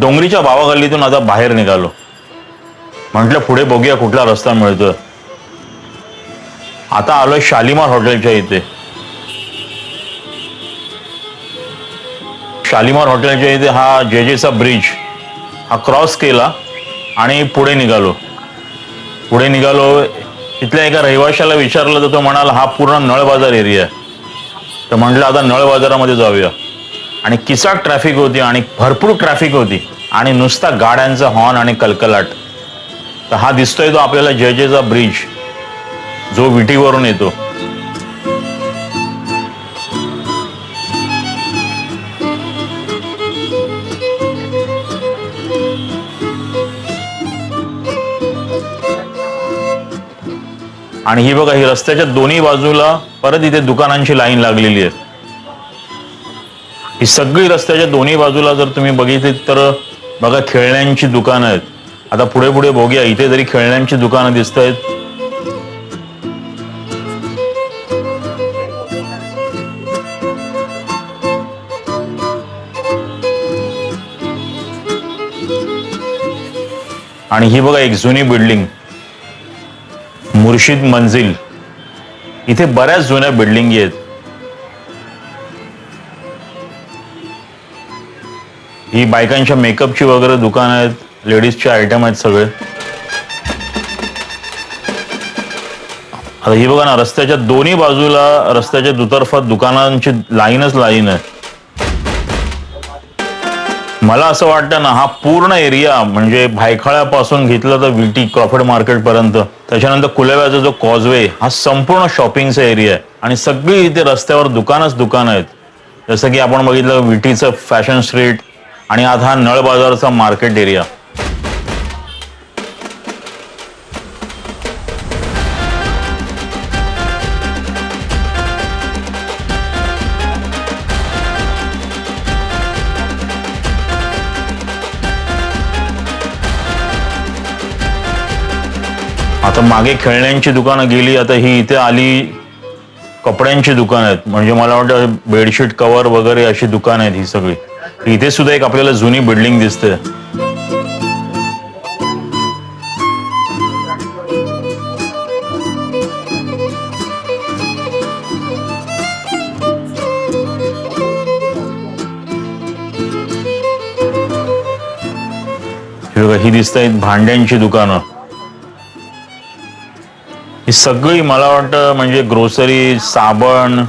डोंगरीच्या भावागल्लीतून आता बाहेर निघालो. म्हटलं पुढे बघूया कुठला रस्ता मिळतोय. आता आलोय शालिमार हॉटेलच्या इथे. शालिमार हॉटेलच्या इथे हा जे जेचा ब्रिज हा क्रॉस केला आणि पुढे निघालो. पुढे निघालो इथल्या एका रहिवाशाला विचारलं तर तो म्हणाला हा पूर्ण नळ बाजार एरिया आहे. तर म्हटलं आता नळ बाजारामध्ये जाऊया. आणि किचाट ट्रॅफिक होती आणि भरपूर ट्रॅफिक होती आणि नुसता गाड्यांचा हॉर्न आणि कलकलाट. तर हा दिसतोय तो आपल्याला जयजेचा ब्रिज जो विटीवरून येतो. आणि ही बघा ही रस्त्याच्या दोन्ही बाजूला परत इथे दुकानांची लाईन लागलेली आहे. ही सगळी रस्त्याच्या दोन्ही बाजूला जर तुम्ही बघितली तर बघा खेळण्यांची दुकानं आहेत. आता पुढे पुढे बघूया इथे जरी खेळण्यांची दुकानं दिसत आहेत आणि ही बघा एक जुनी बिल्डिंग मुर्शिद मंजिल. इथे बऱ्याच जुन्या बिल्डिंगी आहेत. ही बायकांच्या मेकअपची वगैरे दुकान आहेत लेडीजचे आयटम आहेत सगळे. आता ही बघा ना रस्त्याच्या दोन्ही बाजूला रस्त्याच्या दुतर्फा दुकानांची लाईनच लाईन आहे. मला असं वाटतं ना हा पूर्ण एरिया म्हणजे भायखळ्यापासून घेतलं तर विटी क्रॉफर्ड मार्केट पर्यंत त्याच्यानंतर कुलेव्याचा जो कॉजवे हा संपूर्ण शॉपिंगचा एरिया आहे. आणि सगळी इथे रस्त्यावर दुकानच दुकान आहेत. जसं की आपण बघितलं विटीचं फॅशन स्ट्रीट आणि आता हा नळ बाजारचा मार्केट एरिया. आता मागे खेळण्यांची दुकानं गेली आता ही इथे आली कपड्यांची दुकानं आहेत. म्हणजे मला वाटतं बेडशीट कवर वगैरे अशी दुकानं आहेत ही सगळी. इथे सुद्धा एक आपल्याला जुनी बिल्डिंग दिसते ही दिसत आहेत भांड्यांची दुकानं. ही सगळी मला वाटतं म्हणजे ग्रोसरी साबण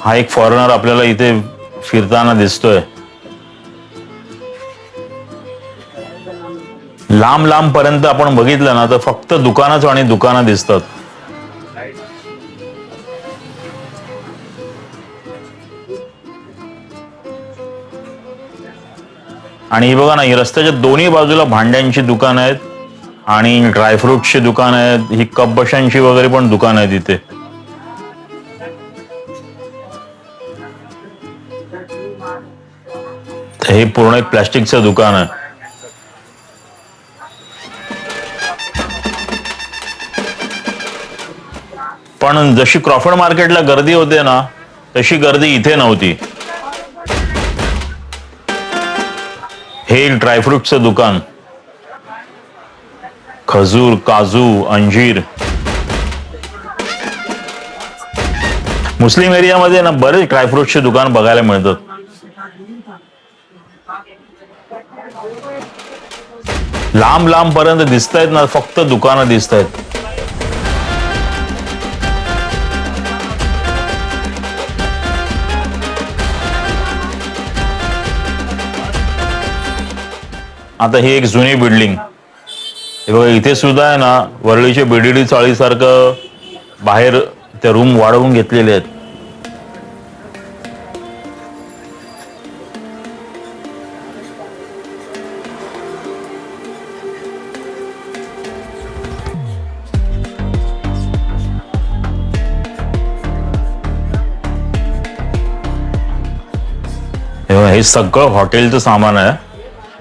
हा एक फॉरेनर आपल्याला इथे फिरताना दिसतोय. लांब लांब पर्यंत आपण बघितलं ना तर फक्त दुकानच आणि दुकानं दिसतात. आणि ही बघा ना ही रस्त्याच्या दोन्ही बाजूला भांड्यांची दुकानं आहेत आणि ड्रायफ्रुटची दुकान आहेत ही कपबशांची वगैरे पण दुकान आहेत इथे. हे पूर्ण एक प्लॅस्टिकचं दुकान आहे. पण जशी क्रॉफर्ड मार्केटला गर्दी होते ना तशी गर्दी इथे नव्हती. हे एक ड्रायफ्रुटचं दुकान. खजूर काजू अंजीर. मुस्लिम एरियामध्ये ना बरेच ड्रायफ्रुटचे दुकान बघायला मिळतात. लांब लांब पर्यंत दिसत आहेत ना फक्त दुकानं दिसत आहेत आता ही एक जुनी बिल्डिंग हे बघा इथे सुद्धा आहे ना वरळीचे बीडीडी चाळीसारखं बाहेर त्या रूम वाढवून घेतलेले आहेत. हे सगळं हॉटेलचं सामान आहे.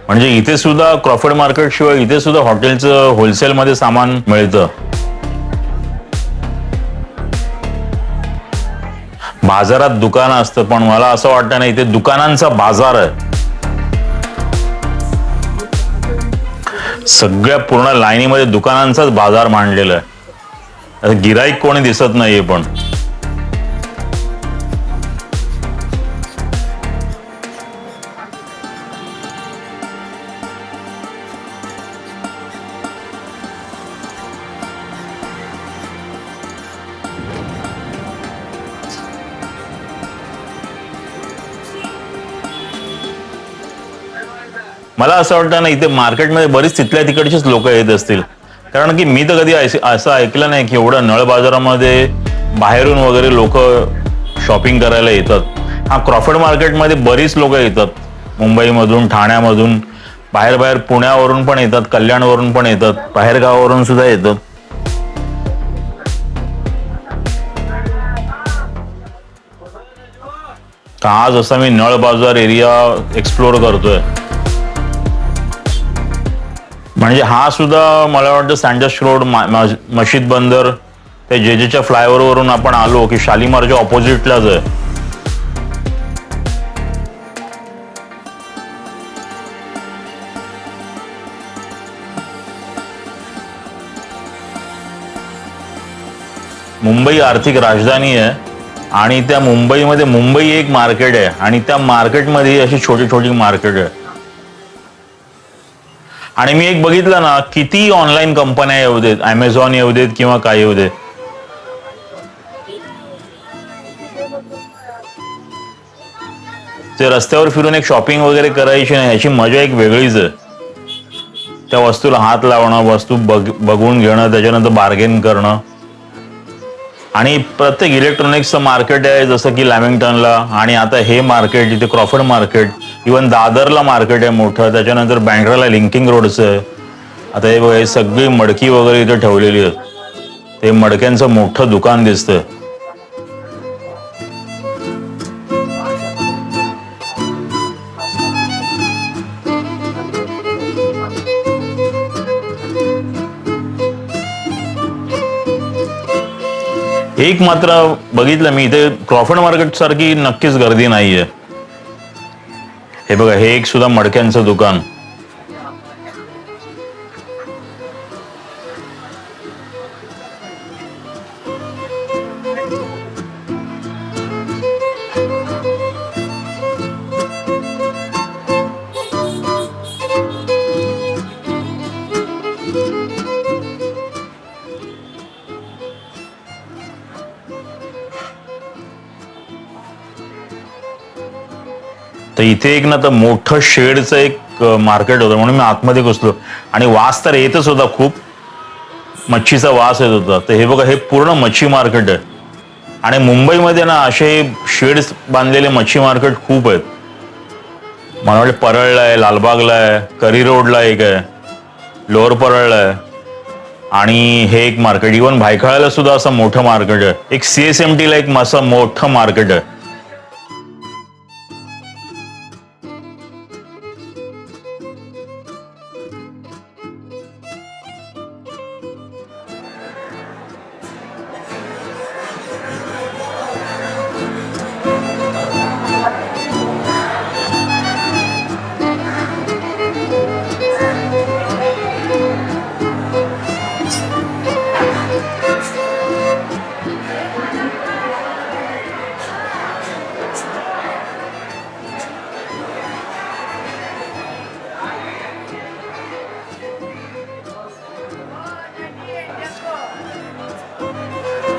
म्हणजे इथे सुद्धा क्रॉफर्ड मार्केट शिवाय इथे सुद्धा हॉटेलचं होलसेलमध्ये सामान मिळतं. बाजारात दुकानं असतं पण मला असं वाटतं ना इथे दुकानांचा बाजार आहे. सगळ्या पूर्ण लाईनीमध्ये दुकानांचाच बाजार मांडलेला आहे. आता गिराईक कोणी दिसत नाहीये पण. मला असं वाटतं ना इथे मार्केटमध्ये बरीच तिथल्या तिकडचीच लोक येत असतील. कारण की मी तर कधी असं ऐकलं नाही की एवढं नळ बाजारामध्ये बाहेरून वगैरे लोक शॉपिंग करायला येतात. हा क्रॉफर्ड मार्केटमध्ये बरीच लोक येतात. मुंबईमधून ठाण्यामधून बाहेर बाहेर पुण्यावरून पण येतात कल्याणवरून पण येतात बाहेर गावावरून सुद्धा येतात. आज असा मी नळ बाजार एरिया एक्सप्लोर करतोय. म्हणजे हा सुद्धा मला वाटतं सँडस रोड मशीद बंदर ते जे जेच्या फ्लायओव्हर वरून आपण आलो की शालिमारच्या ऑपोजिटलाच आहे मुंबई आर्थिक राजधानी आहे आणि त्या मुंबईमध्ये मुंबई एक मार्केट आहे आणि त्या मार्केटमध्ये अशी छोटी छोटी मार्केट आहे. आणि मी एक बघितलं ना किती ऑनलाईन कंपन्या येऊ देत अमेझॉन येऊ देत किंवा काय येऊ देत. ते रस्त्यावर फिरून एक शॉपिंग वगैरे करायची नाही याची मजा एक वेगळीच आहे. त्या वस्तूला हात लावणं वस्तू बघ बघून घेणं त्याच्यानंतर बार्गेन करणं. आणि प्रत्येक इलेक्ट्रॉनिक्सचं मार्केट आहे जसं की लॅमिंग्टनला आणि आता हे मार्केट इथे क्रॉफर्ड मार्केट इवन दादरला मार्केट आहे मोठं त्याच्यानंतर बँड्राला लिंकिंग रोडचं आहे. आता हे बघा हे सगळी मडकी वगैरे इथे ठेवलेली आहेत. ते मडक्यांचं मोठं दुकान दिसतं एक मात्र बघितलं मी इथे क्रॉफर्ड मार्केट सारखी नक्कीच गर्दी नाहीये. हे बघा हे एक सुद्धा मडक्यांचं दुकान. तर इथे एक ना तर मोठं शेडचं एक मार्केट होतं म्हणून मी आतमध्ये घुसलो. आणि वास तर येतच होता खूप. मच्छीचा वास येत होता. तर हे बघा हे पूर्ण मच्छी मार्केट आहे. आणि मुंबईमध्ये ना असे शेड्स बांधलेले मच्छी मार्केट खूप आहेत. मला वाटतं परळला आहे लालबागला आहे करी रोडला एक आहे लोअर परळला आहे. आणि हे एक मार्केट इवन भायखळ्याला सुद्धा असं मोठं मार्केट आहे. एक सी एस एम टीला एक असं मोठं मार्केट आहे.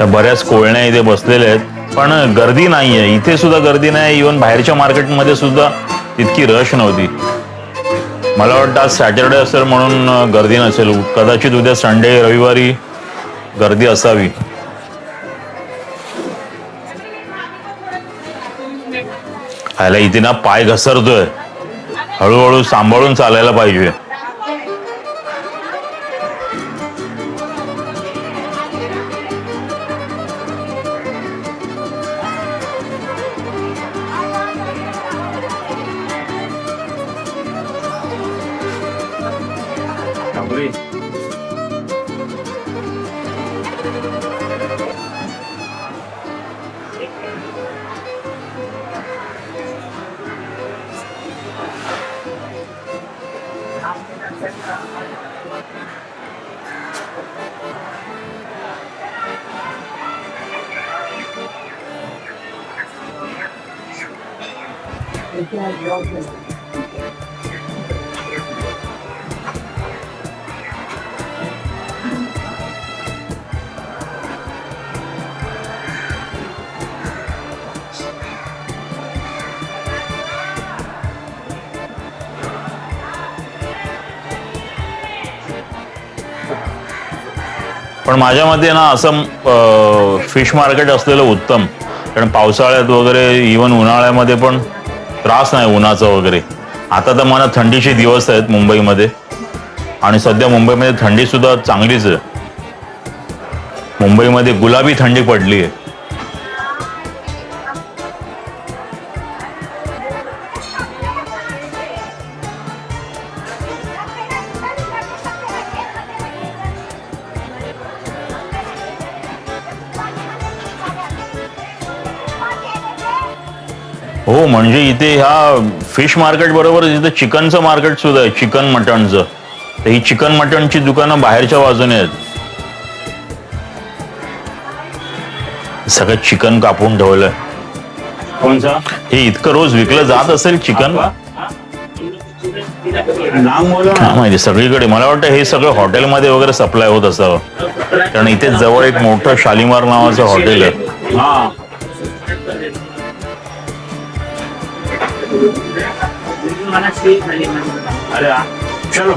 त्या बऱ्याच कोळण्या इथे बसलेल्या आहेत पण गर्दी नाहीये. इथे सुद्धा गर्दी नाही इवन बाहेरच्या मार्केटमध्ये सुद्धा इतकी रश नव्हती. मला वाटतं आज सॅटरडे असेल म्हणून गर्दी नसेल. कदाचित उद्या संडे रविवारी गर्दी असावी. ह्याला इथे ना पाय घसरतोय. हळूहळू सांभाळून चालायला पाहिजे. पण माझ्या मते ना असं फिश मार्केट असलेलं उत्तम. कारण पावसाळ्यात वगैरे इवन उन्हाळ्यामध्ये पण त्रास नाही उन्हाचा वगैरे. आता तर मला थंडीचे दिवस आहेत मुंबईमध्ये. आणि सध्या मुंबईमध्ये थंडीसुद्धा चांगलीच आहे. मुंबईमध्ये गुलाबी थंडी पडली आहे हो म्हणजे इथे ह्या फिश मार्केट बरोबर इथे चिकनचं मार्केट सुद्धा आहे चिकन मटणचं तर ही चिकन मटणची दुकानं बाहेरच्या बाजूने आहेत. सगळं चिकन कापून ठेवलंय. कोणचा? हे इतकं रोज विकलं जात असेल चिकन? माहिती सगळीकडे. मला वाटतं हे सगळं हॉटेलमध्ये वगैरे सप्लाय होत असावं. कारण इथे जवळ एक मोठं शालिमार नावाचं हॉटेल आहे. अरे चलो.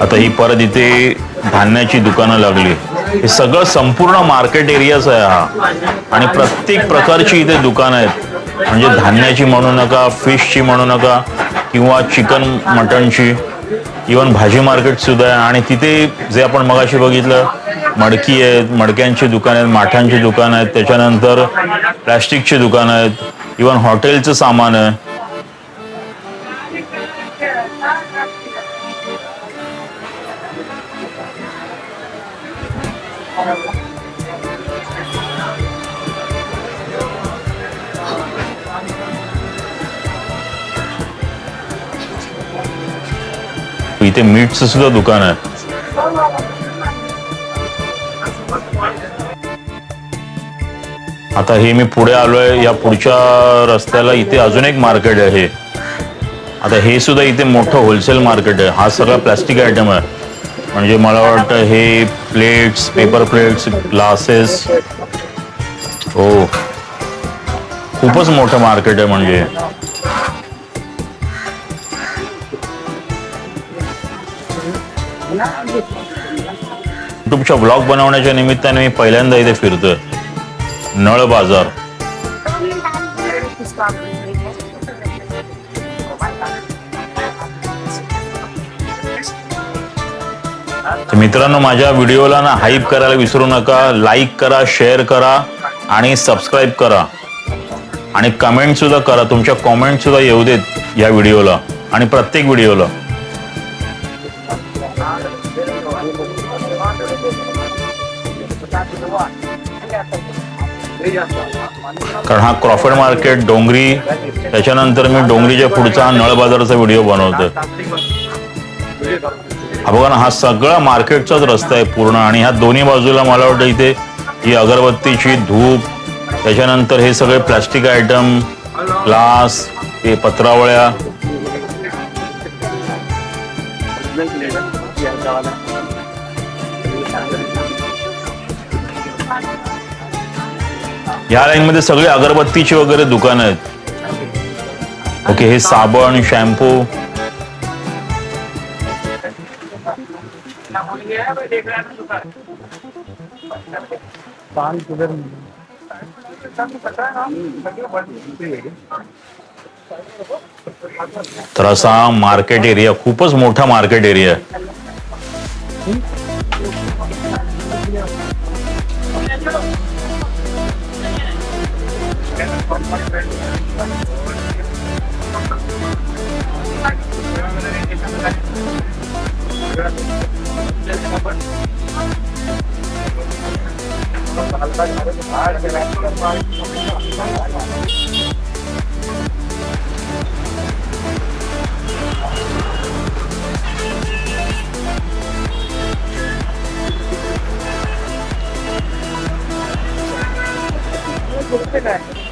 आता ही परत इथे धान्याची दुकानं लागली. हे सगळं संपूर्ण मार्केट एरियाच आहे हा. आणि प्रत्येक प्रकारची इथे दुकानं आहेत. म्हणजे धान्याची म्हणू नका फिशची म्हणू नका किंवा चिकन मटणची इवन भाजी मार्केट सुद्धा आहे. आणि तिथे जे आपण मगाशी बघितलं मडकी आहेत मडक्यांची दुकान आहेत माठांची दुकानं आहेत त्याच्यानंतर प्लॅस्टिकची दुकानं आहेत इवन हॉटेलचं सामान आहे. इथे मीठचं सुद्धा दुकान आहे आता हे मी पुढे आलोय. या पुढच्या रस्त्याला इथे अजून एक मार्केट आहे. आता हे सुद्धा इथे मोठं होलसेल मार्केट आहे. हा सगळा प्लॅस्टिक आयटम आहे. म्हणजे मला वाटतं हे प्लेट्स पेपर प्लेट्स ग्लासेस हो. खूपच मोठं मार्केट आहे म्हणजे. युट्यूबच्या ब्लॉग बनवण्याच्या निमित्ताने मी पहिल्यांदा इथे फिरतोय. नळ बाजार. मित्रांनो माझ्या व्हिडिओला ना हाईप करायला विसरू नका. लाईक करा शेअर करा आणि सबस्क्राईब करा. आणि कमेंट सुद्धा करा. तुमच्या कॉमेंट सुद्धा येऊ देत या व्हिडिओला आणि प्रत्येक व्हिडिओला. कारण हा क्रॉफर्ड मार्केट डोंगरी त्याच्यानंतर मी डोंगरीच्या पुढचा हा नळ बाजाराचा व्हिडिओ बनवतोय. हा बघा ना हा सगळा मार्केटचाच रस्ता आहे पूर्ण आणि ह्या दोन्ही बाजूला मला वाटतं इथे ही अगरबत्तीची धूप त्याच्यानंतर हे सगळे प्लास्टिक आयटम ग्लास हे पत्रावळ्या. या लाईन मध्ये सगळे अगरबत्तीची वगैरे दुकानं आहेत. ओके हे साबण शॅम्पू तर असा मार्केट एरिया खूपच मोठा मार्केट एरिया आहे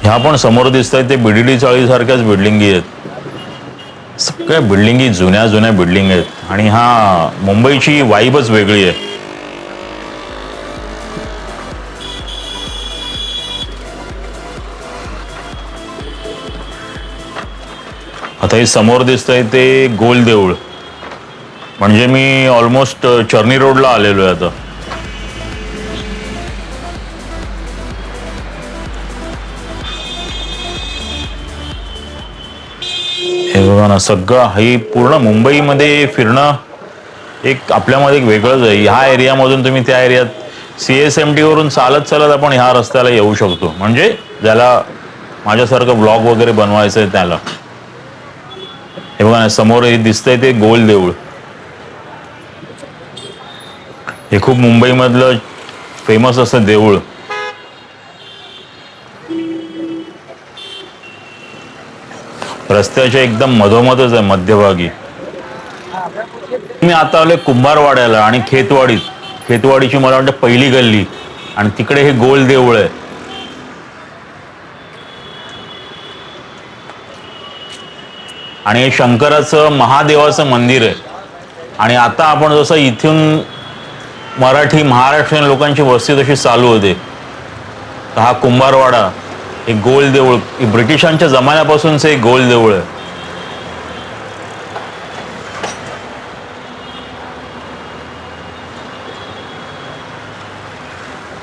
ह्या पण समोर दिसत आहेत ते बीडीडी चाळीसारख्याच बिल्डिंगी आहेत. सगळ्या बिल्डिंगी जुन्या जुन्या बिल्डिंग आहेत. आणि हा मुंबईची वाईबच वेगळी आहे. आता हे समोर दिसतंय ते गोल देऊळ म्हणजे मी ऑलमोस्ट चर्नी रोडला आलेलो आहे आता. हे बघा ना सगळं हे पूर्ण मुंबईमध्ये फिरणं एक आपल्यामध्ये एक वेगळंच आहे. ह्या एरियामधून तुम्ही त्या एरियात सी एस एम वरून चालत चालत आपण ह्या रस्त्याला येऊ शकतो. म्हणजे ज्याला माझ्यासारखं ब्लॉग वगैरे बनवायचं आहे त्याला. हे बघा ना समोर हे दिसतंय ते गोल देऊळ. हे खूप मुंबईमधलं फेमस असं देऊळ. रस्त्याच्या एकदम मधोमधच आहे मध्यभागी. मी आता आलोय कुंभारवाड्याला आणि खेतवाडीत. खेतवाडीची मला वाटतं पहिली गल्ली. आणि तिकडे हे गोल देऊळ आहे. आणि हे शंकराचं महादेवाचं मंदिर आहे. आणि आता आपण जसं इथून मराठी महाराष्ट्रीयन लोकांची वस्ती तशी चालू होते. हा कुंभारवाडा. हे गोल देऊळ ब्रिटिशांच्या जमान्यापासूनच एक गोल देऊळ. आहे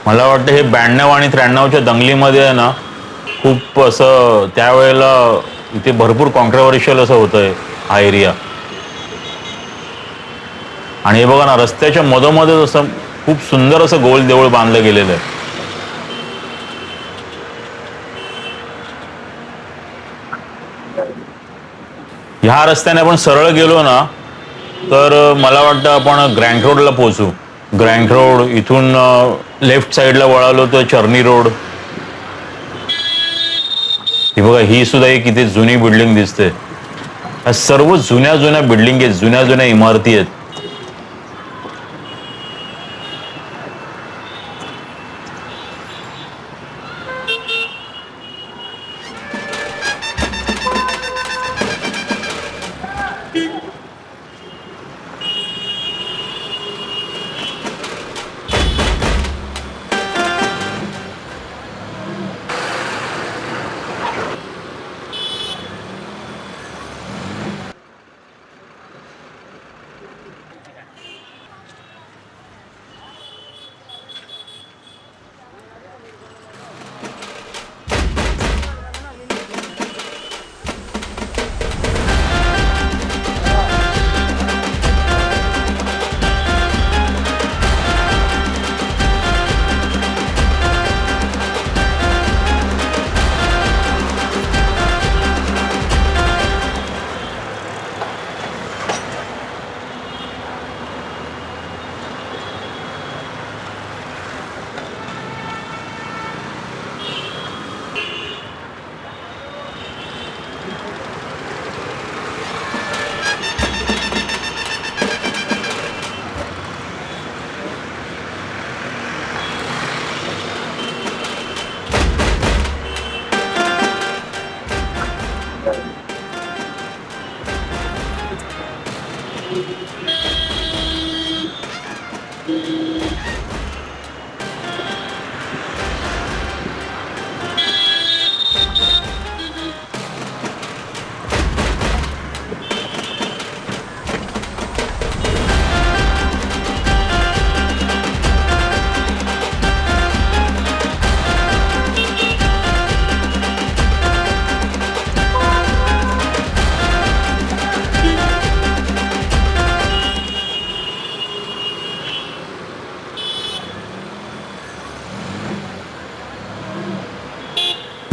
मला वाटतं हे ब्याण्णव आणि त्र्याण्णवच्या दंगलीमध्ये आहे ना खूप असं त्यावेळेला इथे भरपूर कॉन्ट्रवर्शियल असं होतंय हा एरिया आणि हे बघा ना रस्त्याच्या मधोमधच असं खूप सुंदर असं गोल देऊळ बांधलं गेलेलं आहे. ह्या रस्त्याने आपण सरळ गेलो ना तर मला वाटतं आपण ग्रँड रोडला पोहोचू. ग्रँड रोड इथून लेफ्ट साईडला वळालो तर चर्नी रोड. ही बघा ही सुद्धा एक किती जुनी बिल्डिंग दिसते. ह्या सर्व जुन्या जुन्या बिल्डिंग आहेत जुन्या जुन्या इमारती आहेत.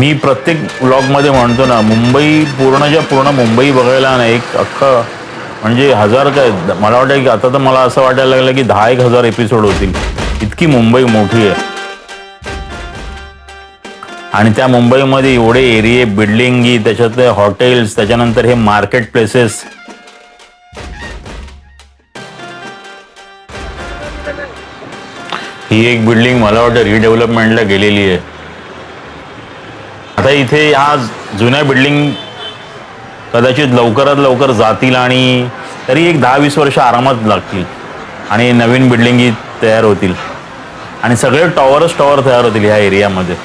मी प्रत्येक ब्लॉगमध्ये म्हणतो ना मुंबई पूर्णच्या पूर्ण मुंबई बघायला ना एक अख्खा म्हणजे हजार काय मला वाटतं की आता तर मला असं वाटायला लागलं की दहा एक हजार एपिसोड होतील. इतकी मुंबई मोठी आहे. आणि त्या मुंबईमध्ये एवढे एरिये बिल्डिंगी त्याच्यातले हॉटेल्स त्याच्यानंतर हे मार्केट प्लेसेस ही एक बिल्डिंग मला वाटतं रिडेव्हलपमेंटला गेलेली आहे. आता इथे ह्या जुन्या बिल्डिंग कदाचित लवकरात लवकर जातील आणि तरी एक दहा वीस वर्ष आरामात लागतील आणि नवीन बिल्डिंगी तयार होतील. आणि सगळे टॉवरच टॉवर तयार होतील ह्या एरियामध्ये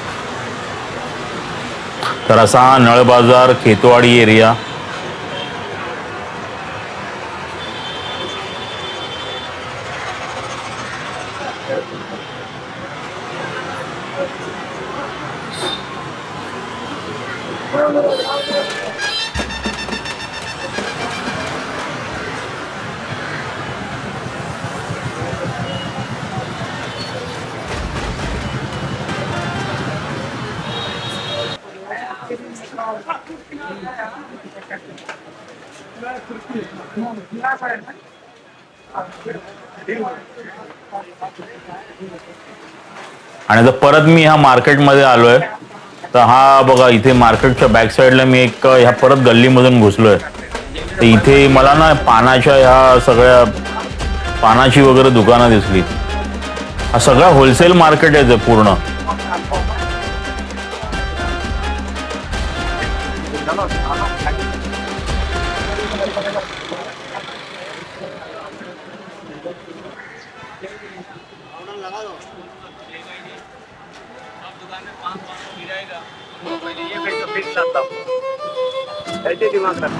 तर असा हा नळ बाजार खेतवाडी एरिया आणि आता परत मी ह्या मार्केटमध्ये आलोय. तर हा बघा इथे मार्केटच्या बॅक साईडला मी एक ह्या परत गल्लीमधून घुसलोय. तर इथे मला ना पानाच्या ह्या सगळ्या पानाची वगैरे दुकानं दिसली. हा सगळा होलसेल मार्केट आहे पूर्ण. வாங்குறேன்